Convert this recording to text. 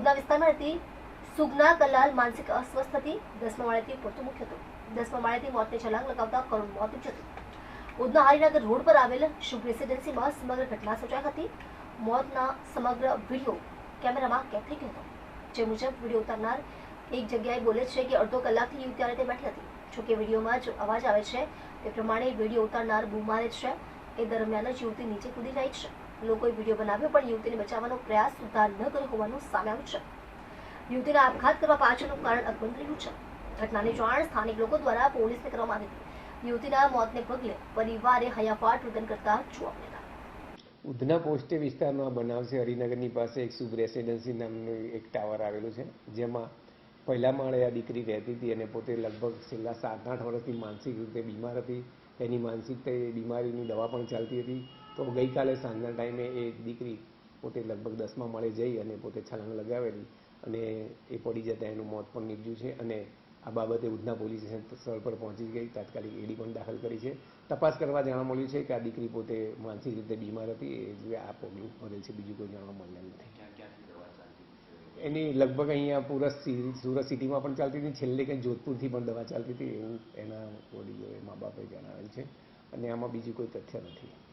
ઉધના વિસ્તારમાં રહેતી સુગના કલાલ માનસિક અસ્વસ્થ હતી. દસમા માળેથી પડતું મુખ્ય હતું. દસમા માળેથી મોતને છલાંગ લગાવતા કરુણ મોત હતું. ઉધના હરિનગર રોડ પર આવેલ શુભ રેસિડેન્સીમાં સમગ્ર ઘટના સર્જાઈ હતી. મોતના સમગ્ર વીડિયો કેમેરામાં કેદ થઈ ગયો હતો. જે મુજબ વીડિયો ઉતારનાર એક જગ્યાએ બોલે છે કે અડધો કલાકથી યુવતી તે બેઠી હતી. જોકે વિડીયોમાં જ અવાજ આવે છે, તે પ્રમાણે વીડિયો ઉતારનાર બૂમ છે. એ દરમિયાન જ યુવતી નીચે કૂદી જાય છે. લોકોએ વીડિયો બનાવ્યો, પણ યુવતીને બચાવવાનો પ્રયાસ સુધાર ન કર્યો હોવાનું સામે આવ્યું છે. યુવતીના આપઘાત કરવા પાછળનું કારણ અકબંધ રહ્યું છે. ઘટનાની જાણ સ્થાનિક લોકો દ્વારા પોલીસને કરવામાં આવી. યુવતીના મોતને પગલે પરિવારે હયાફાટ રુદન કરતા જોવા મળ્યા ઉધના પોસ્ટે વિસ્તારમાં બનાવ છે. હરિનગરની પાસે એક શુભ રેસિડેન્સી નામનું એક ટાવર આવેલું છે, જેમાં પહેલા માળે આ દીકરી રહેતી હતી અને પોતે લગભગ છેલ્લા સાત આઠ વર્ષથી માનસિક રીતે બીમાર હતી. એની માનસિક બીમારીની દવા પણ ચાલતી હતી. તો ગઈકાલે સાંજના ટાઈમે એ દીકરી પોતે લગભગ દસમા માળે જઈ અને પોતે છલાંગ લગાવેલી અને એ પડી જતાં એનું મોત પણ નીપજ્યું છે અને આ બાબતે ઉધના પોલીસ સ્થળ પર પહોંચી ગઈ. તાત્કાલિક એડી પણ દાખલ કરી છે. તપાસ કરવા જાણવા મળ્યું છે કે આ દીકરી પોતે માનસિક રીતે બીમાર હતી. એ આ પગલું ભરેલ છે, બીજું કોઈ જાણવા મળેલ નથી. એની લગભગ અહીંયા પૂરા સુરત સિટીમાં પણ ચાલતી હતી. છેલ્લે કંઈ જોધપુરથી પણ દવા ચાલતી હતી. એવું એના વડીલોએ, મા બાપે જણાવેલ છે. અને આમાં બીજું કોઈ તથ્ય નથી.